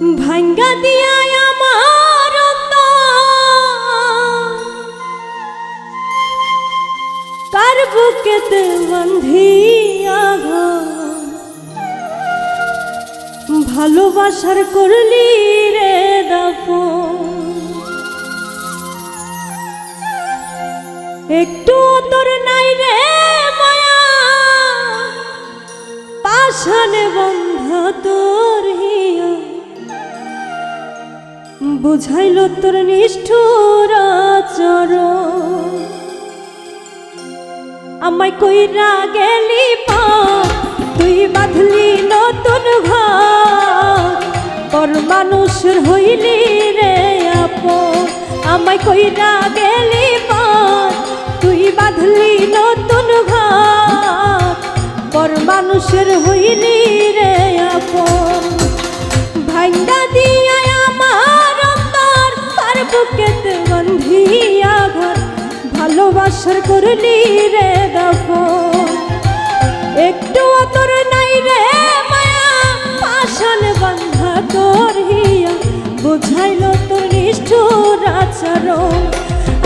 ভাঙ্গা দিয়া আমার কার বুকেতে বন্ধিয়া ভালোবাসার করলি রে দাফন। একটু তোর নাই রে মায়া। পাশানে বন্ধ তোর হিয়া বুঝাইল তোর নিষ্ঠুর চরণ আমায় কইরা গেলি পা তুই বাঁধলি নতুন ঘর। পর হইলি রে আপন, আমায় কইরা গেলি পা তুই বাঁধলি নতুন ঘর। পর মানুষের হইলি রে ভালোবাসার করলি রে দফন একটু তোর নাই রে মায়া পাশান বান্ধা তোর হিয়া বুঝাইল তোর নিষ্ঠুর আচরণ।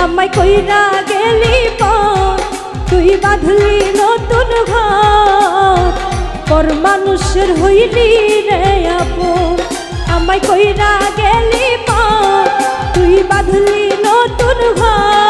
আমায় কইরা গেলি তুই বাঁধলি নতুন ঘর। পর মানুষের হইলি রে আপন, আমায় কইরা গেলি তুই বাঁধলি নতুন ঘর।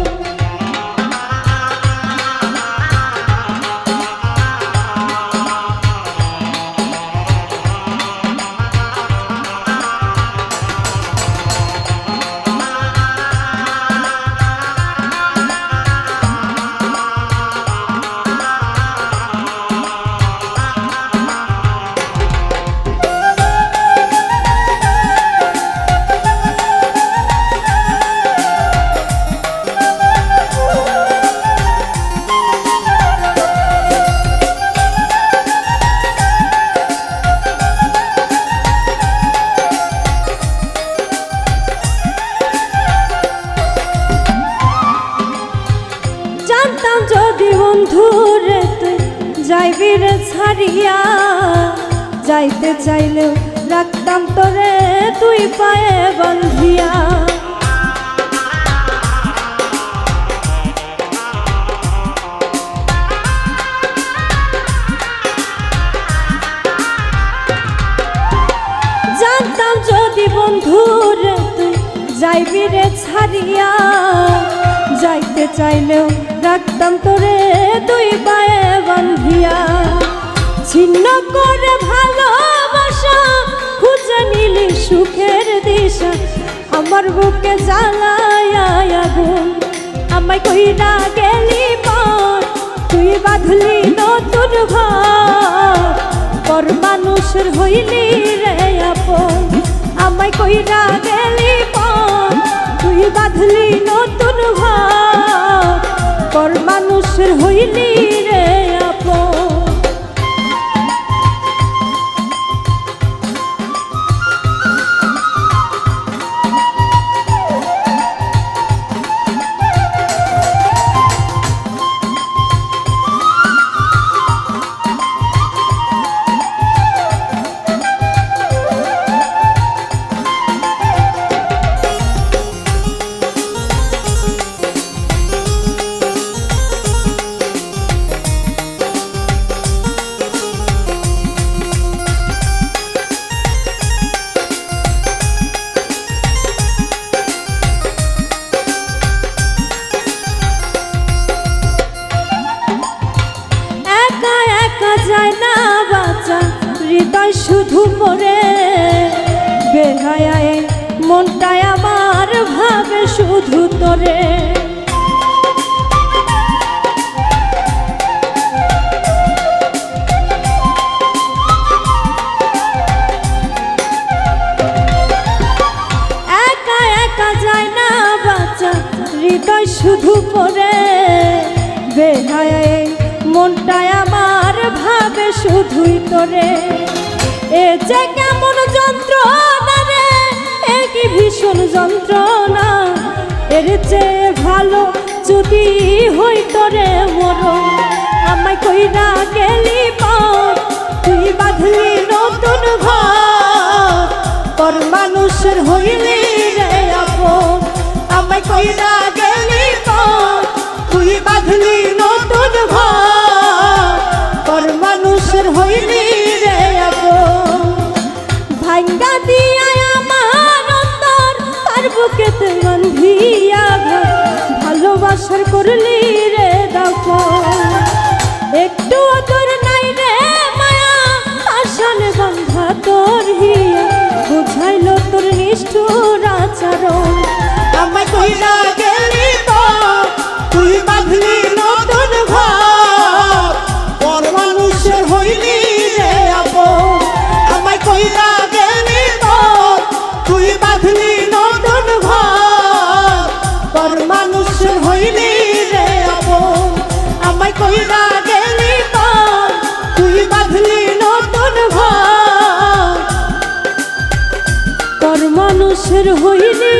যাইবি রে ছাড়িয়া যাইতে চাইলেও রাখতাম তোরে তুই পায়ে বন্ধিয়া। যাইবি রে ছাড়িয়া, যাইতে চাইলেও রাখতাম তোরে দুই পায়ে বান্ধিয়া ছিন্ন করে ভালোবাসা, খুঁজে নিলি সুখের দিশা। আমার বুকে জ্বালায় আগুন, আমায় কইরা গেলি পর তুই বাঁধলি নতুন ঘর, পর মানুষের হইলি রে আপন। আমায় কইরা গেলি তুই বাঁধলি নতুন পর মানুষের হইলি শুধু পড়ে। বেহায় মনটায় আমার ভাবে শুধু তোরে। হৃদয় শুধু পড়ে। বেহায় মনটায় আমার ভাবে শুধুই তোরে। এ যে কেমন যন্ত্রণা রে? এ কি ভীষণ যন্ত্রণা? এর চেয়ে ভালো যদি হইতো রে মরো আমায় কই না গেলি পর তুই বাঁধলি নতুন ঘর। পর মানুষের হইলে মানুষের হইলি